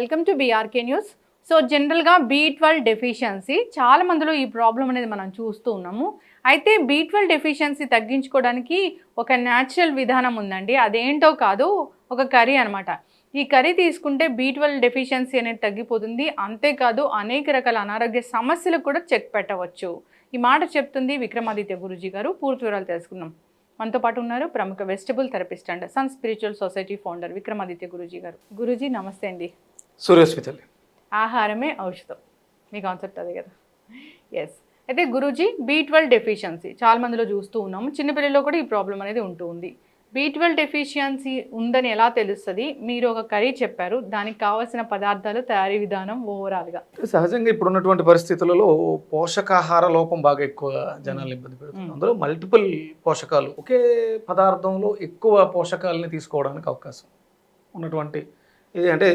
Welcome to BRK news so జనరల్గా B twelve deficiency చాలా మందిలో ఈ ప్రాబ్లం అనేది మనం చూస్తూ ఉన్నాము. అయితే బీ ట్వెల్వ్ డెఫిషియన్సీ తగ్గించుకోవడానికి ఒక న్యాచురల్ విధానం ఉందండి. అదేంటో కాదు ఒక కర్రీ అనమాట ఈ కర్రీ తీసుకుంటే బీ ట్వెల్వ్ డెఫిషియన్సీ అనేది తగ్గిపోతుంది. అంతేకాదు అనేక రకాల అనారోగ్య సమస్యలకు కూడా చెక్ పెట్టవచ్చు. ఈ మాట చెప్తుంది విక్రమాదిత్య గురూజీ గారు. పూర్తి వివరాలు తెలుసుకుందాం. మనతో పాటు ఉన్నారు ప్రముఖ vegetable therapist and sun spiritual society founder Vikramaditya Guruji గారు. గురూజీ నమస్తే అండి. సూర్యస్మితల్లి ఆహారమే ఔషధం. మీ కాన్సెప్ట్ అదే కదా. ఎస్ అయితే గురూజీ బీ ట్వెల్వ్ డెఫిషియన్సీ చాలా మందిలో చూస్తూ ఉన్నాము. చిన్నపిల్లల్లో కూడా ఈ ప్రాబ్లం అనేది ఉంటూ ఉంది. బీ ట్వెల్వ్ డెఫిషియన్సీ ఉందని ఎలా తెలుస్తుంది? మీరు ఒక కర్రీ చెప్పారు. దానికి కావాల్సిన పదార్థాలు తయారీ విధానం ఓవరాల్గా సహజంగా ఇప్పుడు ఉన్నటువంటి పరిస్థితులలో పోషకాహార లోపం బాగా ఎక్కువ జనాలు ఇబ్బంది పెడుతుంది మ్మ్. అందులో మల్టిపుల్ పోషకాలు ఒకే పదార్థంలో ఎక్కువ పోషకాలని తీసుకోవడానికి అవకాశం ఉన్నటువంటి ఇది అంటే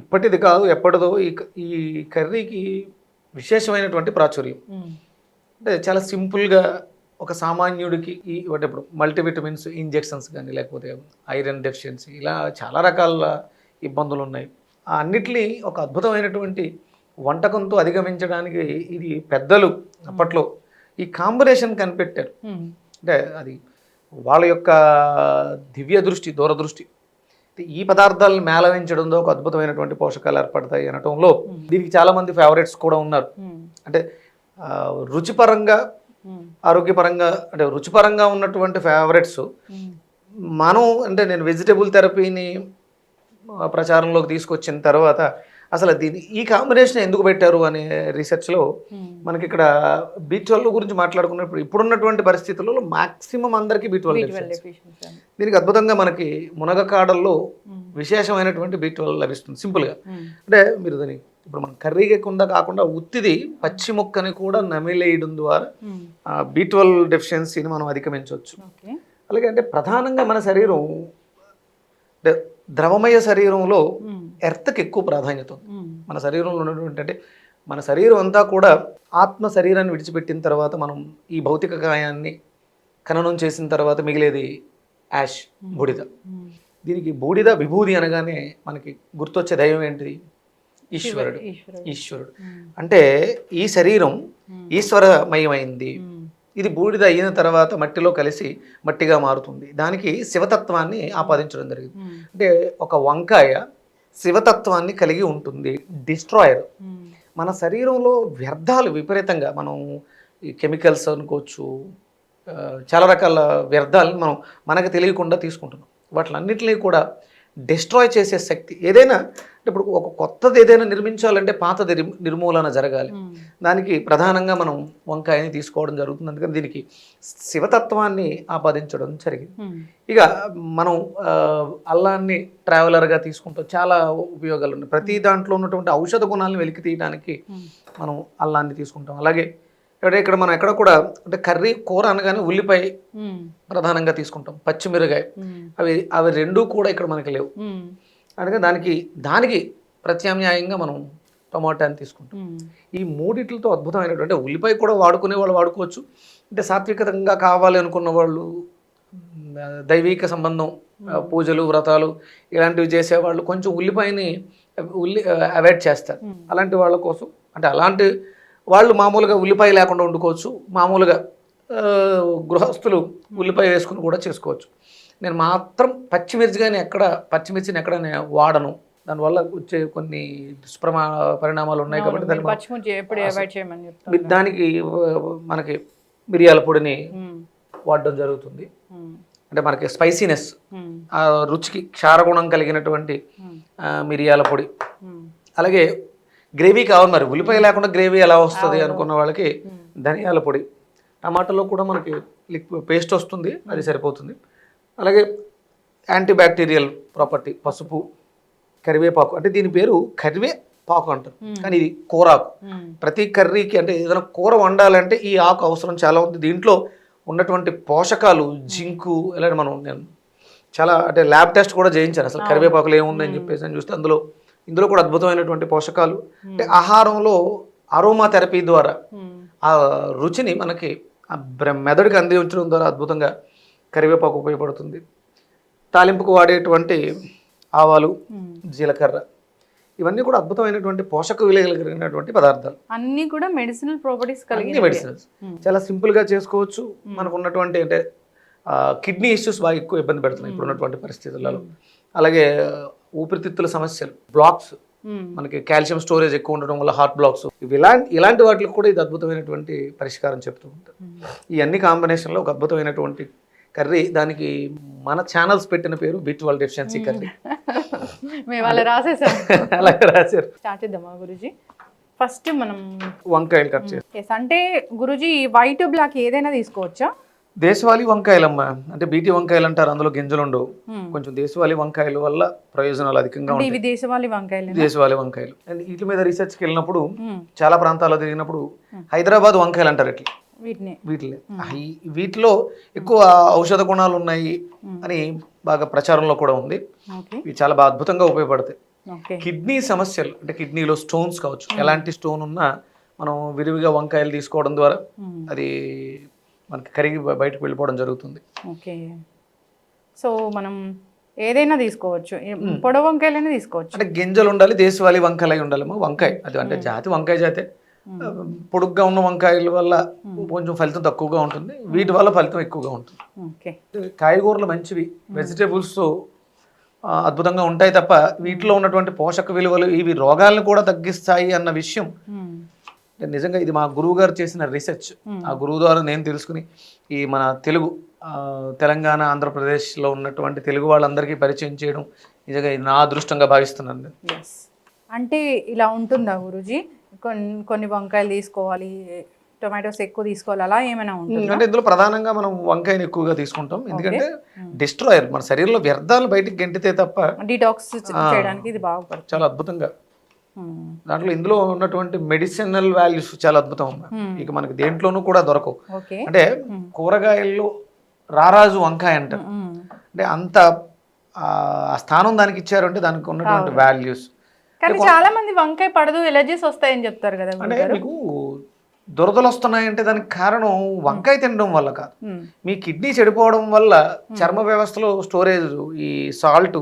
ఇప్పటిది కాదు ఎప్పటిదో ఈ ఈ కర్రీకి విశేషమైనటువంటి ప్రాచుర్యం. అంటే చాలా సింపుల్గా ఒక సామాన్యుడికి ఈ అంటే ఇప్పుడు మల్టీవిటమిన్స్ ఇంజెక్షన్స్ కానీ లేకపోతే ఐరన్ డెఫిషియన్సీ ఇలా చాలా రకాల ఇబ్బందులు ఉన్నాయి ఆ అన్నిటినీ ఒక అద్భుతమైనటువంటి వంటకంతో అధిగమించడానికి ఇది పెద్దలు అప్పట్లో ఈ కాంబినేషన్ కనిపెట్టారు. అంటే అది వాళ్ళ యొక్క దివ్య దృష్టి దూరదృష్టి. ఈ పదార్థాలను మేళవించడంతో ఒక అద్భుతమైనటువంటి పోషకాలు ఏర్పడతాయి అనటంలో దీనికి చాలామంది ఫేవరెట్స్ కూడా ఉన్నారు. అంటే రుచిపరంగా ఆరోగ్యపరంగా అంటే రుచిపరంగా ఉన్నటువంటి ఫేవరెట్స్ మనం అంటే నేను వెజిటబుల్ థెరపీని ప్రచారంలోకి తీసుకొచ్చిన తర్వాత అసలు దీని ఈ కాంబినేషన్ ఎందుకు పెట్టారు అనే రీసెర్చ్లో మనకి ఇక్కడ బీ ట్వెల్వ్ గురించి మాట్లాడుకున్నప్పుడు ఇప్పుడున్నటువంటి పరిస్థితులలో మాక్సిమం అందరికీ బీ ట్వెల్వ్ దీనికి అద్భుతంగా మనకి మునగకాడల్లో విశేషమైనటువంటి బీ ట్వెల్వ్ లభిస్తుంది. సింపుల్గా అంటే మీరు దాన్ని ఇప్పుడు మనం కర్రీగా కింద కాకుండా ఉత్తిది పచ్చి ముక్కని కూడా నమిలేయడం ద్వారా బీ ట్వెల్వ్ డెఫిషియన్సీని మనం అధిగమించవచ్చు. అలాగే అంటే ప్రధానంగా మన శరీరం అంటే ద్రవమయ శరీరంలో ఎర్త్కి ఎక్కువ ప్రాధాన్యత ఉంది మన శరీరంలో ఉన్నటువంటి అంటే మన శరీరం అంతా కూడా ఆత్మ శరీరాన్ని విడిచిపెట్టిన తర్వాత మనం ఈ భౌతిక కాయాన్ని ఖననం చేసిన తర్వాత మిగిలేది యాష్ బూడిద. దీనికి బూడిద విభూది అనగానే మనకి గుర్తొచ్చే దైవం ఏంటిది? ఈశ్వరుడు. ఈశ్వరుడు. ఈశ్వరుడు. అంటే ఈ శరీరం ఈశ్వరమయమైంది. ఇది బూడిద అయిన తర్వాత మట్టిలో కలిసి మట్టిగా మారుతుంది. దానికి శివతత్వాన్ని ఆపాదించడం జరిగింది. అంటే ఒక వంకాయ శివతత్వాన్ని కలిగి ఉంటుంది. డిస్ట్రాయర్ మన శరీరంలో వ్యర్థాలు విపరీతంగా మనం ఈ కెమికల్స్ అనుకోవచ్చు చాలా రకాల వ్యర్థాలను మనం మనకు తెలియకుండా తీసుకుంటున్నాం. వాటిలన్నింటినీ కూడా డిస్ట్రాయ్ చేసే శక్తి. ఏదైనా అంటే ఇప్పుడు ఒక కొత్తది ఏదైనా నిర్మించాలంటే పాతది రిమ్- నిర్మూలన జరగాలి. దానికి ప్రధానంగా మనం వంకాయని తీసుకోవడం జరుగుతుంది. అందుకని దీనికి శివతత్వాన్ని ఆపాదించడం జరిగింది. ఇక మనం అల్లాన్ని ట్రావెలర్గా తీసుకుంటాం చాలా ఉపయోగాలు ఉన్నాయి. ప్రతి దాంట్లో ఉన్నటువంటి ఔషధ గుణాలను వెలికి తీయడానికి మనం అల్లాన్ని తీసుకుంటాం. అలాగే ఇక్కడ ఇక్కడ మనం ఎక్కడ కూడా అంటే కర్రీ కూర అనగానే ఉల్లిపాయ ప్రధానంగా తీసుకుంటాం. పచ్చిమిరకాయ. అవి అవి రెండూ కూడా ఇక్కడ మనకి లేవు. అందుకని దానికి దానికి ప్రత్యామ్నాయంగా మనం టమాటాని తీసుకుంటాం. ఈ మూడిట్లతో అద్భుతమైనటువంటి ఉల్లిపాయ కూడా వాడుకునే వాళ్ళు వాడుకోవచ్చు. అంటే సాత్వికంగా కావాలి అనుకున్న వాళ్ళు దైవిక సంబంధం పూజలు వ్రతాలు ఇలాంటివి చేసేవాళ్ళు కొంచెం ఉల్లిపాయని ఉల్లి అవాయిడ్ చేస్తారు. అలాంటి వాళ్ళ కోసం అంటే అలాంటి వాళ్ళు మామూలుగా ఉల్లిపాయ లేకుండా వండుకోవచ్చు మామూలుగా గృహస్థులు ఉల్లిపాయ వేసుకుని కూడా చేసుకోవచ్చు. నేను మాత్రం పచ్చిమిర్చి కానీ ఎక్కడ పచ్చిమిర్చిని ఎక్కడ నేను వాడను. దానివల్ల వచ్చే కొన్ని దుష్ప్రమా పరిణామాలు ఉన్నాయి కాబట్టి దానికి మనకి మిరియాల పొడిని వాడడం జరుగుతుంది. అంటే మనకి స్పైసీనెస్ రుచికి క్షారగుణం కలిగినటువంటి మిరియాల పొడి. అలాగే గ్రేవీ కావాలి మరి. ఉల్లిపాయ లేకుండా గ్రేవీ ఎలా వస్తుంది అనుకున్న వాళ్ళకి ధనియాల పొడి టమాటాలో కూడా మనకి లిక్విడ్ పేస్ట్ వస్తుంది అది సరిపోతుంది. అలాగే యాంటీ బ్యాక్టీరియల్ ప్రాపర్టీ పసుపు కరివేపాకు అంటే దీని పేరు కరివేపాకు అంటారు. కానీ ఇది కూరాకు. ప్రతి కర్రీకి అంటే ఏదైనా కూర వండాలంటే ఈ ఆకు అవసరం చాలా ఉంది. దీంట్లో ఉన్నటువంటి పోషకాలు జింకు ఇలా మనం నేను చాలా అంటే ల్యాబ్ టెస్ట్ కూడా చేయించాను. అసలు కరివేపాకులు ఏముందని చెప్పేసి అని చూస్తే అందులో ఇందులో కూడా అద్భుతమైనటువంటి పోషకాలు. అంటే ఆహారంలో అరోమా థెరపీ ద్వారా ఆ రుచిని మనకి మెదడుకి అందించడం ద్వారా అద్భుతంగా కరివేపాకు ఉపయోగపడుతుంది. తాలింపుకు వాడేటువంటి ఆవాలు జీలకర్ర ఇవన్నీ కూడా అద్భుతమైనటువంటి పోషక విలువలు కలిగినటువంటి పదార్థాలు. అన్ని కూడా మెడిసినల్ ప్రాపర్టీస్ అన్ని కలిగిన మెడిసిన్స్ చాలా సింపుల్గా చేసుకోవచ్చు. మనకు ఉన్నటువంటి అంటే కిడ్నీ ఇష్యూస్ బాగా ఎక్కువ ఇబ్బంది పెడుతున్నాయి ఇప్పుడు ఉన్నటువంటి పరిస్థితులలో. అలాగే ఊపిరితిత్తుల సమస్యలు బ్లాక్స్ మనకి కాల్షియం స్టోరేజ్ ఎక్కువ ఉండడం వల్ల హార్ట్ బ్లాక్స్ ఇవి ఇలాంటి ఇలాంటి వాటికి కూడా ఇది అద్భుతమైనటువంటి పరిష్కారం చెప్తూ ఉంటారు ఈ అన్ని కాంబినేషన్లో ఒక అద్భుతమైనటువంటి కర్రీ దానికి మన ఛానల్స్ పెట్టిన పేరు బి ట్వెల్వ్ డెఫిషియన్సీ కర్రీ. మేము అలా రాసేసాం. అలాగే రాశారు. స్టార్ట్ చేద్దామా గురుజీ? ఫస్ట్ మనం వంకాయలు కట్ చేసి. ఎస్ అంటే గురుజీ వైట్ బ్లాక్ ఏదైనా తీసుకోవచ్చా? దేశవాళీ వంకాయలమ్మ. అంటే బీటీ వంకాయలు అంటారు అందులో గింజలు ఉండవు. కొంచెం దేశవాళీ వంకాయల వల్ల ప్రయోజనాలు అధికంగా ఉంటాయి. దేశవాళీ వంకాయలు దేశవాళీ వంకాయలు. వీటి మీద రీసెర్చ్కి వెళ్ళినప్పుడు చాలా ప్రాంతాల్లో తిరిగినప్పుడు హైదరాబాద్ వంకాయలు అంటారు ఇట్లా వీటిని. వీటిలో వీటిలో ఎక్కువ ఔషధ గుణాలు ఉన్నాయి అని బాగా ప్రచారంలో కూడా ఉంది. ఇవి చాలా బాగా అద్భుతంగా ఉపయోగపడతాయి. కిడ్నీ సమస్యలు అంటే కిడ్నీలో స్టోన్స్ కావచ్చు. ఎలాంటి స్టోన్ ఉన్నా మనం విరివిగా వంకాయలు తీసుకోవడం ద్వారా అది మనకి కరిగి బయటకు వెళ్ళిపోవడం జరుగుతుంది. ఓకే. సో మనం ఏదైనా తీసుకోవచ్చు. పొడవు వంకాయలైనా తీసుకోవచ్చు. అంటే గింజలు ఉండాలి దేశవాళీ వంకాయలు అయి ఉండాలి వంకాయ. అది అంటే జాతి వంకాయ జాతే. పొడుగ్గా ఉన్న వంకాయల వల్ల కొంచెం ఫలితం తక్కువగా ఉంటుంది. వీటి వల్ల ఫలితం ఎక్కువగా ఉంటుంది. కాయగూరలు మంచివి. వెజిటేబుల్స్ అద్భుతంగా ఉంటాయి తప్ప వీటిలో ఉన్నటువంటి పోషక విలువలు ఇవి రోగాలను కూడా తగ్గిస్తాయి అన్న విషయం అంటే నిజంగా ఇది మా గురువు గారు చేసిన రీసెర్చ్ ఆ గురువు ద్వారా నేను తెలుసుకుని ఈ మన తెలుగు తెలంగాణ ఆంధ్రప్రదేశ్లో ఉన్నటువంటి తెలుగు వాళ్ళందరికీ పరిచయం చేయడం నిజంగా ఇది నా అదృష్టంగా భావిస్తున్నాను అంటే ఇలా ఉంటుందా గురుజీ? కొన్ని కొన్ని వంకాయలు తీసుకోవాలి టొమాటోస్ ఎక్కువ తీసుకోవాలి అలా ఏమైనా ఉంటుంది? అంటే ఇందులో ప్రధానంగా మనం వంకాయని ఎక్కువగా తీసుకుంటాం. ఎందుకంటే డిస్ట్రాయర్ మన శరీరంలో వ్యర్థాలు బయటికి గెంటితే తప్ప డిటాక్స్ చేయడానికి ఇది బాగుపడుతుంది. చాలా అద్భుతంగా. దాంట్లో ఇందులో ఉన్నటువంటి మెడిసినల్ వాల్యూస్ చాలా అద్భుతం అమ్మా. ఇక మనకి దేంట్లోనూ కూడా దొరకవు. అంటే కూరగాయల్లో రారాజు వంకాయ అంటారు. అంటే అంత స్థానం దానికి ఇచ్చారు అంటే దానికి ఉన్నటువంటి వాల్యూస్ కానీ చాలా మంది వంకాయ పడదు ఎలర్జీస్ వస్తాయని చెప్తారు కదా అంటే మీకు దురదలు వస్తున్నాయంటే దానికి కారణం వంకాయ తినడం వల్ల కాదు. మీ కిడ్నీ చెడిపోవడం వల్ల చర్మ వ్యవస్థలో స్టోరేజ్ ఈ సాల్ట్.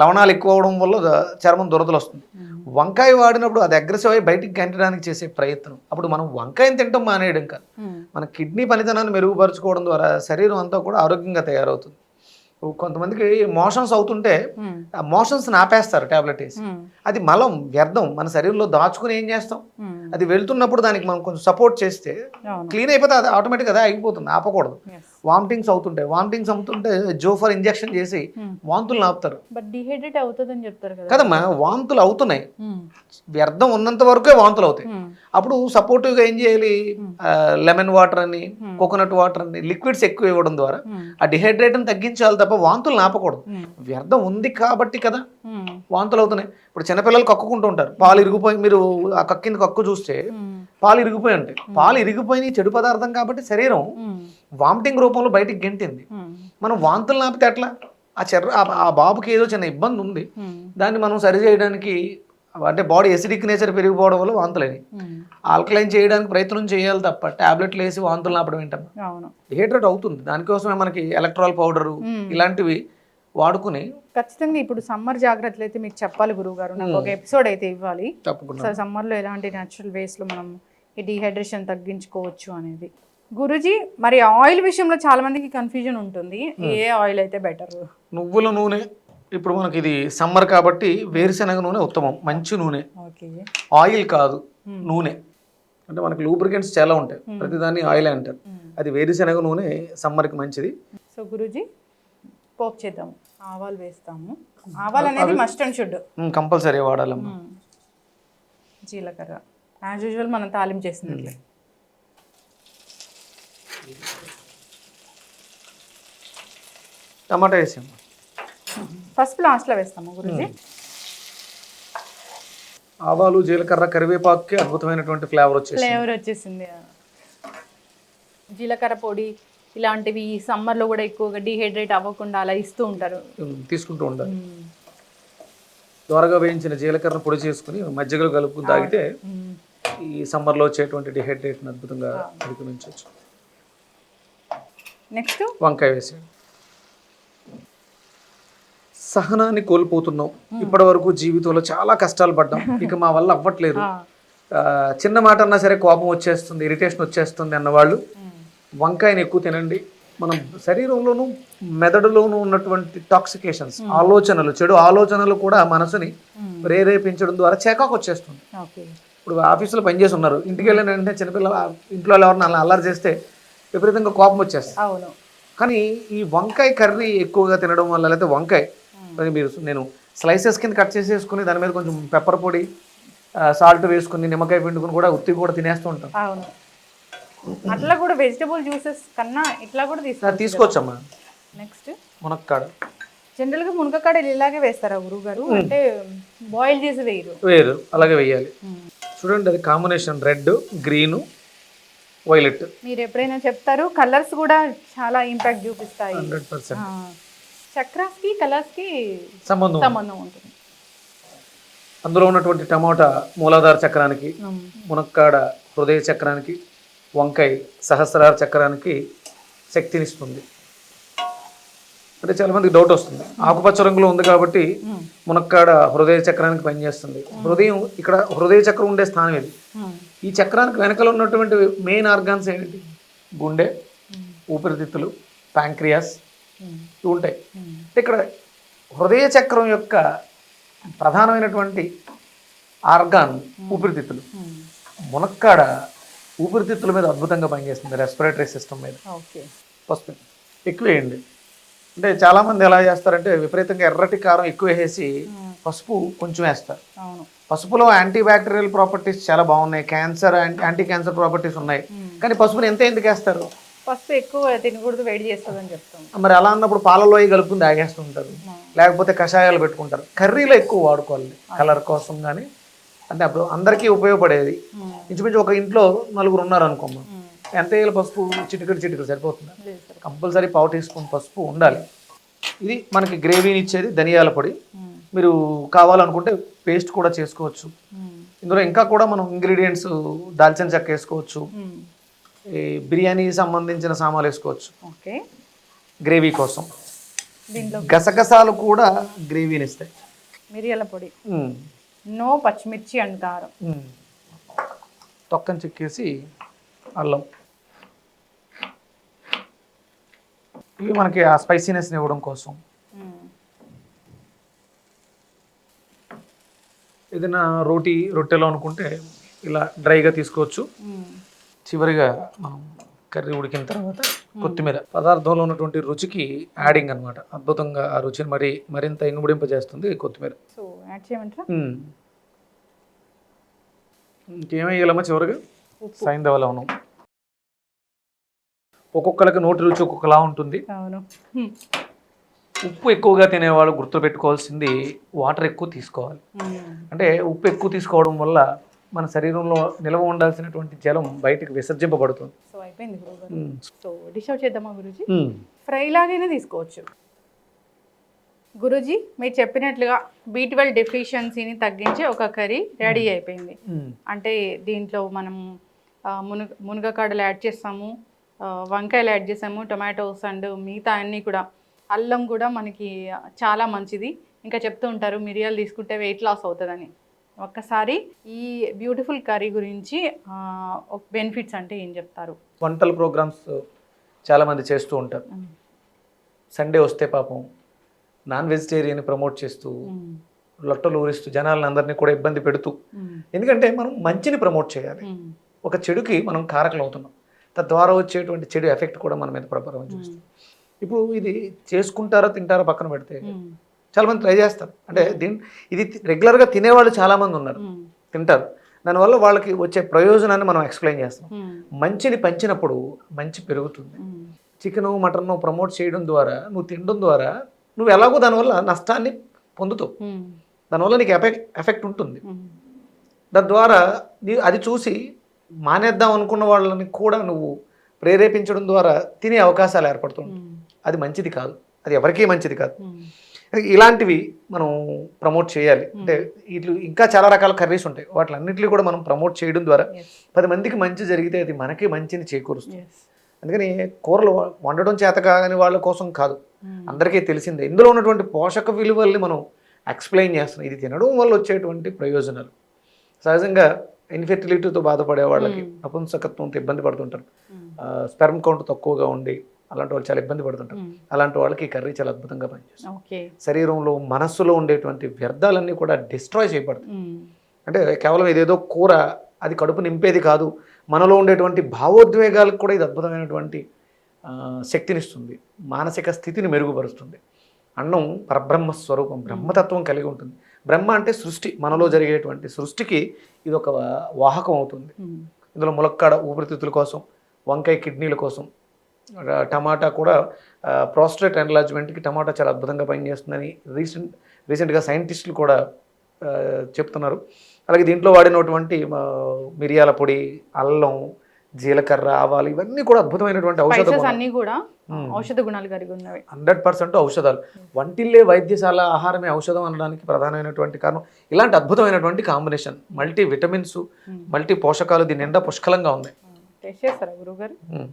లవణాలు ఎక్కువ అవడం వల్ల చర్మం దురదలు వస్తుంది. వంకాయ వాడినప్పుడు అది అగ్రెసివ్ అయ్యి బయటికి గంటడానికి చేసే ప్రయత్నం అప్పుడు మనం వంకాయని తింటాం మానేయడం కాదు మ్మ్. మన కిడ్నీ పనితనాన్ని మెరుగుపరచుకోవడం ద్వారా శరీరం అంతా కూడా ఆరోగ్యంగా తయారవుతుంది కొంతమందికి మోషన్స్ అవుతుంటే మ్మ్. ఆ మోషన్స్ ఆపేస్తారు టాబ్లెట్ వేసి మ్మ్. అది మలం వ్యర్థం మన శరీరంలో దాచుకుని ఏం చేస్తాం. అది వెళ్తున్నప్పుడు దానికి మనం కొంచెం సపోర్ట్ చేస్తే క్లీన్ అయిపోతే అది ఆటోమేటిక్ అదే అయిపోతుంది ఆపకూడదు వామిటింగ్స్ అవుతుంటాయి వామిటింగ్స్ అవుతుంటే జోఫర్ ఇంజెక్షన్ చేసి Hmm. వాంతులు ఆపుతారు బట్ డిహైడ్రేట్ అవుతుందని చెప్తారు కదా కదమ్మా వాంతులు అవుతున్నాయి మ్మ్. వ్యర్థం ఉన్నంత వరకే వాంతులు అవుతాయి మ్మ్. అప్పుడు సపోర్టివ్గా ఏం చేయాలి లెమన్ వాటర్ అని కోకోనట్ వాటర్ అని లిక్విడ్స్ ఎక్కువ ఇవ్వడం ద్వారా. ఆ డిహైడ్రేట్ని తగ్గించాలి తప్ప వాంతులు ఆపకూడదు. వ్యర్థం ఉంది కాబట్టి కదా. వాంతులు అవుతున్నాయి ఇప్పుడు చిన్నపిల్లలు కక్కుకుంటూ ఉంటారు పాలు ఇరిగిపోయి మీరు ఆ కక్కిన కక్కు చూస్తే. పాలు ఇరిగిపోయి ఉంటాయి పాలు ఇరిగిపోయిన చెడు పదార్థం కాబట్టి శరీరం. వామిటింగ్ రూపంలో బయటికి గెంటింది. మనం వాంతులు నాపితే ఎట్లా? ఆ చర్ర ఆ- బాబుకి ఏదో చిన్న ఇబ్బంది ఉంది. దాన్ని మనం సరి చేయడానికి అంటే బాడీ ఎసిడిక్ నేచర్ పెరిగిపోవడం వల్ల వాంతులని. ఆల్కలైన్ చేయడానికి ప్రయత్నం చేయాలి తప్ప టాబ్లెట్లు వేసి వాంతులు నాపడం ఏంటమ్మా? అవును. డిహైడ్రేట్ అవుతుంది. దానికోసమే మనకి ఎలక్ట్రాల్ పౌడరు ఇలాంటివి వాడుకుని ఖచ్చితంగా ఇప్పుడు సమ్మర్ జాగ్రత్తలు అయితే మీకు చెప్పాలి గురువు గారు నాకు ఒక ఎపిసోడ్ అయితే ఇవ్వాలి. సమ్మర్లో ఎలాంటి న్యాచురల్ వేస్లో మనం ఈ డిహైడ్రేషన్ తగ్గించుకోవచ్చు అనేది. గురుజీ మరి ఆయిల్ విషయంలో చాలా మందికి కన్ఫ్యూజన్ ఉంటుంది. ఏ ఆయిల్ అయితే బెటర్ నువ్వుల నూనె ఇప్పుడు మనకి ఇది సమ్మర్ కాబట్టి వేరుశనగ నూనె ఉత్తమం మంచి నూనె. ఓకే. ఆయిల్ కాదు నూనె. అంటే మనకి లూబ్రికెంట్స్ చాలా ఉంటాయి. ప్రతిదాన్ని ఆయిల్ అంటారు. అది వేరుశనగ నూనె సమ్మర్కి మంచిది. సో గురుజీ పోపు చేద్దాం. ఆవాలు వేస్తాము. ఆవాలు అనేది మస్ట్ అండ్ షుడ్ కంపల్సరీ వాడాలమ్మా. జీలకర్ర. యాజ్ యూజువల్ మనం తాలింపు చేసినట్లే టమాటా వేసాము ఫస్ట్ లాస్ట్లో వేస్తాము గురుజీ. ఆవాలు జీలకర్ర కరివేపాకుకి అద్భుతమైనటువంటి ఫ్లేవర్ వచ్చేసి ఫ్లేవర్ వచ్చేసింది జీలకర్ర పొడి ఇలాంటివి సమ్మర్లో కూడా ఎక్కువగా డిహైడ్రేట్ అవ్వకుండా అలా ఇస్తూ ఉంటారు. తీసుకుంటూ ఉండాలి. త్వరగా వేయించిన జీలకర్ర పొడి చేసుకుని మజ్జిగలో కలుపుకుని తాగితే ఈ సమ్మర్లో వచ్చేటువంటి డిహైడ్రేట్ని అద్భుతంగా అధిగమించవచ్చు నెక్స్ట్? వంకాయ వేసాడు సహనాన్ని కోల్పోతున్నాం. ఇప్పటి వరకు జీవితంలో చాలా కష్టాలు పడ్డాం. ఇక మా వల్ల అవ్వట్లేదు. చిన్న మాట అన్నా సరే కోపం వచ్చేస్తుంది ఇరిటేషన్ వచ్చేస్తుంది అన్నవాళ్ళు. వంకాయని ఎక్కువ తినండి. మనం శరీరంలోనూ మెదడులోనూ ఉన్నటువంటి టాక్సికేషన్స్ ఆలోచనలు చెడు ఆలోచనలు కూడా మనసుని ప్రేరేపించడం ద్వారా చేకాకు వచ్చేస్తుంది ఇప్పుడు ఆఫీసులో పనిచేసి ఉన్నారు. ఇంటికి వెళ్ళిన వెంటనే చిన్నపిల్ల ఇంట్లో ఎవరిని అలా అల్లరి చేస్తే విపరీతంగా కోపం వచ్చేస్తుంది. అవును. కానీ ఈ వంకాయ కర్రీ ఎక్కువగా తినడం వల్ల లేకపోతే వంకాయ మరి మీరు నేను స్లైసెస్ కింద కట్ చేసేసుకుని దాని మీద కొంచెం పెప్పర్ పొడి సాల్ట్ వేసుకుని నిమ్మకాయ పిండుకుని కూడా ఉత్తి కూడా తినేస్తూ ఉంటాం. అవును. అట్లా కూడా వెజిటబుల్ జ్యూసెస్ కన్నా ఇట్లా కూడా తీసుకోవచ్చు తీసుకోవచ్చమ్మా. నెక్స్ట్ మునక్కాడ. జనరల్గా మునగకాడలు ఇలాగే వేస్తారా గురువు గారు? అంటే బాయిల్ చేసి వేయరు. వేరు అలాగే వేయాలి. చూడండి అది కాంబినేషన్ రెడ్ గ్రీన్ వైలెట్. మీరు ఎప్పుడైనా చెప్తారు? కలర్స్ కూడా చాలా ఇంపాక్ట్ చూపిస్తాయి. Hundred percent. ఆ, చక్రాస్కి కలర్స్కి సంబంధం ఉంది. సంబంధం ఉంటుంది. అందులో ఉన్నటువంటి టమాటా మూలాధార చక్రానికి మునక్కాడ హృదయ చక్రానికి వంకాయ సహస్రార చక్రానికి శక్తినిస్తుంది. అంటే చాలా మందికి డౌట్ వస్తుంది. ఆకుపచ్చ రంగులో ఉంది కాబట్టి మునక్కాడ హృదయ చక్రానికి పనిచేస్తుంది హృదయం ఇక్కడ హృదయ చక్రం ఉండే స్థానం ఇది. ఈ చక్రానికి వెనకలో ఉన్నటువంటి మెయిన్ ఆర్గాన్స్ ఏంటి గుండె ఊపిరితిత్తులు ప్యాంక్రియాస్ ఇవి ఉంటాయి. ఇక్కడ హృదయ చక్రం యొక్క ప్రధానమైనటువంటి ఆర్గాన్ ఊపిరితిత్తులు. మునక్కాడ ఊపిరితిత్తుల మీద అద్భుతంగా పనిచేస్తుంది. రెస్పిరేటరీ సిస్టమ్ మీద. ఓకే. పసుపు ఎక్కువ వేయండి అంటే చాలామంది ఎలా చేస్తారంటే విపరీతంగా ఎర్రటి కారం ఎక్కువ ఉమ్, పసుపు కొంచెం వేస్తారు. పసుపులో యాంటీ బ్యాక్టీరియల్ ప్రాపర్టీస్ చాలా బాగున్నాయి. క్యాన్సర్ యాంటీ క్యాన్సర్ ప్రాపర్టీస్ ఉన్నాయి. కానీ పసుపుని ఎంత ఎందుకు వేస్తారు? పసుపు ఎక్కువ తినకూడదు వేడి చేస్తుందని చెప్తాం. మరి అలా అన్నప్పుడు పాలలో కలుపుకుని తాగేస్తుంటారు లేకపోతే కషాయాలు పెట్టుకుంటారు. కర్రీలో ఎక్కువ వాడుకోవాలి. కలర్ కోసం కానీ అంటే అప్పుడు అందరికీ ఉపయోగపడేది. ఇంచుమించు ఒక ఇంట్లో నలుగురు ఉన్నారు అనుకోమ్మా ఉమ్, ఎంత వేయాలి పసుపు? చిటికెడు చిటికెడు సరిపోతుంది? కంపల్సరీ పావు టీ స్పూన్ పసుపు ఉండాలి. ఇది మనకి గ్రేవీని ఇచ్చేది ధనియాల పొడి. మీరు కావాలనుకుంటే పేస్ట్ కూడా చేసుకోవచ్చు. ఇందులో ఇంకా కూడా మనం ఇంగ్రీడియంట్స్ దాల్చిన చెక్క వేసుకోవచ్చు. ఈ బిర్యానీ సంబంధించిన సామాన్లు వేసుకోవచ్చు. ఓకే. గ్రేవీ కోసం. గసగసాలు కూడా గ్రేవీని ఇస్తాయి. మిరియాల పొడి. నో పచ్చిమిర్చి ఉమ్. తొక్కని చెక్కేసి అల్లం. ఇవి మనకి ఆ స్పైసీనెస్ని ఇవ్వడం కోసం. ఏదైనా రోటీ రొట్టెలో అనుకుంటే ఇలా డ్రైగా తీసుకోవచ్చు. చివరిగా మనం కర్రీ ఉడికిన తర్వాత కొత్తిమీర. పదార్థంలో ఉన్నటువంటి రుచికి యాడింగ్ అన్నమాట. అద్భుతంగా ఆ రుచిని మరి మరింత ఇనుముడింపజేస్తుంది కొత్తిమీర. ఇంకేమేయాలమ్మా చివరిగా? సైంధవ లవణం. ఒక్కొక్కరికి నోటి రుచి ఒక్కొక్కలా ఉంటుంది. అవును. ఉప్పు ఎక్కువగా తినేవాళ్ళు గుర్తుపెట్టుకోవాల్సింది వాటర్ ఎక్కువ తీసుకోవాలి. అంటే ఉప్పు ఎక్కువ తీసుకోవడం వల్ల మన శరీరంలో నిల్వ ఉండాల్సినటువంటి జలం బయటికి విసర్జింపబడుతుంది. సో అయిపోయింది. సో డిష్ అవుట్ చేద్దామా గురుజీ? మ్మ్. ఫ్రై లాగైనా తీసుకోవచ్చు. గురుజీ మీరు చెప్పినట్లుగా బీ ట్వెల్వ్ డెఫిషియన్సీని తగ్గించే ఒక కర్రీ రెడీ అయిపోయింది. అంటే దీంట్లో మనం మునగ మునగకాడలు యాడ్ చేస్తాము. వంకాయలు యాడ్ చేసాము టొమాటోస్ అండ్ మిగతా అన్నీ కూడా అల్లం కూడా మనకి చాలా మంచిది ఇంకా చెప్తూ ఉంటారు మిరియాలు తీసుకుంటే వెయిట్ లాస్ అవుతుందని ఒక్కసారి ఈ బ్యూటిఫుల్ కర్రీ గురించి బెనిఫిట్స్ అంటే ఏం చెప్తారు వంటల ప్రోగ్రామ్స్ చాలామంది చేస్తూ ఉంటారు. సండే వస్తే పాపం నాన్ వెజిటేరియన్ ప్రమోట్ చేస్తూ. లొట్టలు ఊరిస్తూ జనాలను అందరినీ కూడా ఇబ్బంది పెడుతూ. ఎందుకంటే మనం మంచిని ప్రమోట్ చేయాలి. ఒక చెడుకి మనం కారకులు అవుతున్నాం తద్వారా వచ్చేటువంటి చెడు ఎఫెక్ట్ కూడా మన మీద ప్రభావం చూస్తుంది ఇప్పుడు ఇది చేసుకుంటారో తింటారో పక్కన పెడితే మ్మ్. చాలా మంది ట్రై చేస్తారు అంటే దీని ఇది రెగ్యులర్గా తినేవాళ్ళు చాలా మంది ఉన్నారు. తింటారు దానివల్ల వాళ్ళకి వచ్చే ప్రయోజనాన్ని మనం ఎక్స్ప్లెయిన్ చేస్తాం. మంచిని పంచినప్పుడు మంచి పెరుగుతుంది. చికెన్ మటన్ ప్రమోట్ చేయడం ద్వారా నువ్వు తినడం ద్వారా నువ్వు ఎలాగో దానివల్ల నష్టాన్ని పొందుతావు. దానివల్ల నీకు ఎఫెక్ట్ ఎఫెక్ట్ ఉంటుంది మ్మ్. దాని ద్వారా నీ అది చూసి మానేద్దాం అనుకున్న వాళ్ళని కూడా నువ్వు ప్రేరేపించడం ద్వారా తినే అవకాశాలు ఏర్పడుతుంది. అది మంచిది కాదు. అది ఎవరికీ మంచిది కాదు. ఇలాంటివి మనం ప్రమోట్ చేయాలి. అంటే ఇట్లు ఇంకా చాలా రకాల కర్రీస్ ఉంటాయి. వాటిలన్నింటినీ కూడా మనం ప్రమోట్ చేయడం ద్వారా. పది మందికి మంచి జరిగితే అది మనకి మంచిని చేకూరుస్తుంది. అందుకని కూరలు వండడం చేత కాని వాళ్ళ కోసం కాదు. అందరికీ తెలిసిందే. ఇందులో ఉన్నటువంటి పోషక విలువల్ని మనం ఎక్స్ప్లెయిన్ చేస్తున్నాం. ఇది తినడం వల్ల వచ్చేటువంటి ప్రయోజనాలు. సహజంగా ఇన్ఫెర్టిలిటీతో బాధపడే వాళ్ళకి నపుంసకత్వంతో ఇబ్బంది పడుతుంటారు. స్పెర్మ్ కౌంట్ తక్కువగా ఉండి అలాంటి వాళ్ళు చాలా ఇబ్బంది పడుతుంటారు. అలాంటి వాళ్ళకి ఈ కర్రీ చాలా అద్భుతంగా పనిచేస్తుంది. శరీరంలో మనస్సులో ఉండేటువంటి వ్యర్థాలన్నీ కూడా డిస్ట్రాయ్ చేయబడతాయి. అంటే కేవలం ఇదేదో కూర అది కడుపు నింపేది కాదు. మనలో ఉండేటువంటి భావోద్వేగాలకు కూడా ఇది అద్భుతమైనటువంటి శక్తినిస్తుంది. మానసిక స్థితిని మెరుగుపరుస్తుంది. అన్నం పరబ్రహ్మ స్వరూపం బ్రహ్మతత్వం కలిగి ఉంటుంది. బ్రహ్మ అంటే సృష్టి మనలో జరిగేటువంటి సృష్టికి ఇది ఒక వాహకం అవుతుంది. ఇందులో ములక్కాడ ఊపిరితిత్తుల కోసం వంకాయ కిడ్నీల కోసం టమాటా కూడా ప్రోస్ట్రేట్ ఎన్లాజ్మెంట్కి టమాటా చాలా అద్భుతంగా పనిచేస్తుందని రీసెంట్ రీసెంట్గా సైంటిస్టులు కూడా చెప్తున్నారు. అలాగే దీంట్లో వాడినటువంటి మిరియాల పొడి అల్లం జీలకర్ర ఆవాలు ఇవన్నీ కూడా అద్భుతమైనటువంటి ఔషధ అన్ని కూడా. ఔషధ గుణాలు కలిగి ఉన్నవి. హండ్రెడ్ పర్సెంట్ ఔషధాలు. వంటిల్లే వైద్యశాల ఆహారమే ఔషధం అనడానికి ప్రధానమైనటువంటి కారణం. ఇలాంటి అద్భుతమైనటువంటి కాంబినేషన్. మల్టీ విటమిన్స్ మల్టీ పోషకాలు దీని నిండా పుష్కలంగా మ్మ్.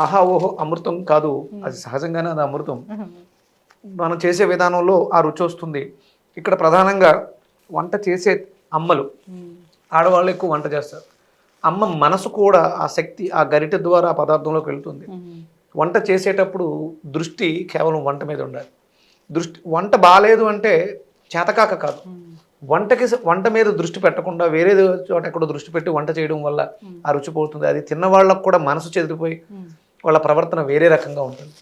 ఆహా ఓహో అమృతం కాదు. అది సహజంగానే అది అమృతం. మనం చేసే విధానంలో ఆ రుచి వస్తుంది. ఇక్కడ ప్రధానంగా వంట చేసే అమ్మలు ఆడవాళ్ళు ఎక్కువ వంట చేస్తారు. అమ్మ మనసు కూడా ఆ శక్తి ఆ గరిటె ద్వారా ఆ పదార్థంలోకి వెళ్తుంది. వంట చేసేటప్పుడు దృష్టి కేవలం వంట మీద ఉండాలి. దృష్టి వంట బాగాలేదు అంటే చేతకాక కాదు. వంటకి వంట మీద దృష్టి పెట్టకుండా వేరే చోట ఎక్కడో దృష్టి పెట్టి వంట చేయడం వల్ల ఆ రుచి పోతుంది. అది తిన్న వాళ్ళకు కూడా మనసు చెదిరిపోయి వాళ్ళ ప్రవర్తన వేరే రకంగా ఉంటుంది.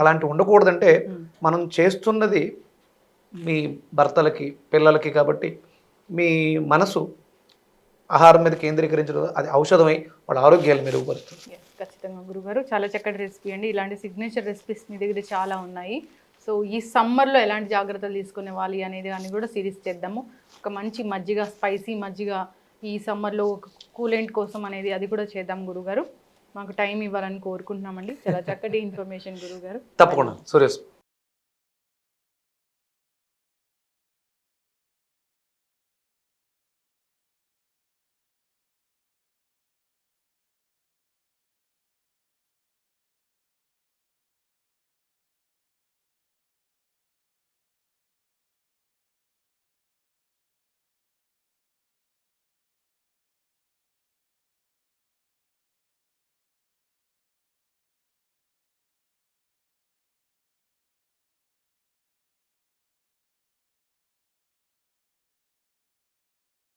అలాంటి ఉండకూడదంటే మనం చేస్తున్నది మీ భర్తలకి పిల్లలకి కాబట్టి మీ మనసు ఆహారం మీద కేంద్రీకరించడం అది ఔషధమై వాళ్ళ ఆరోగ్యాలు మెరుగుపరుస్తుంది. ఖచ్చితంగా. గురుగారు చాలా చక్కటి రెసిపీ అండి. ఇలాంటి సిగ్నేచర్ రెసిపీస్ మీ దగ్గర చాలా ఉన్నాయి. సో ఈ సమ్మర్లో ఎలాంటి జాగ్రత్తలు తీసుకునే వాళ్ళు అనేది అని కూడా సిరీస్ చేద్దాము. ఒక మంచి మజ్జిగ స్పైసీ మజ్జిగ ఈ సమ్మర్లో ఒక కూలెంట్ కోసం అనేది అది కూడా చేద్దాం గురుగారు. మాకు టైం ఇవ్వాలని కోరుకుంటున్నామండి. చాలా చక్కటి ఇన్ఫర్మేషన్ గురుగారు తప్పకుండా. సురేష్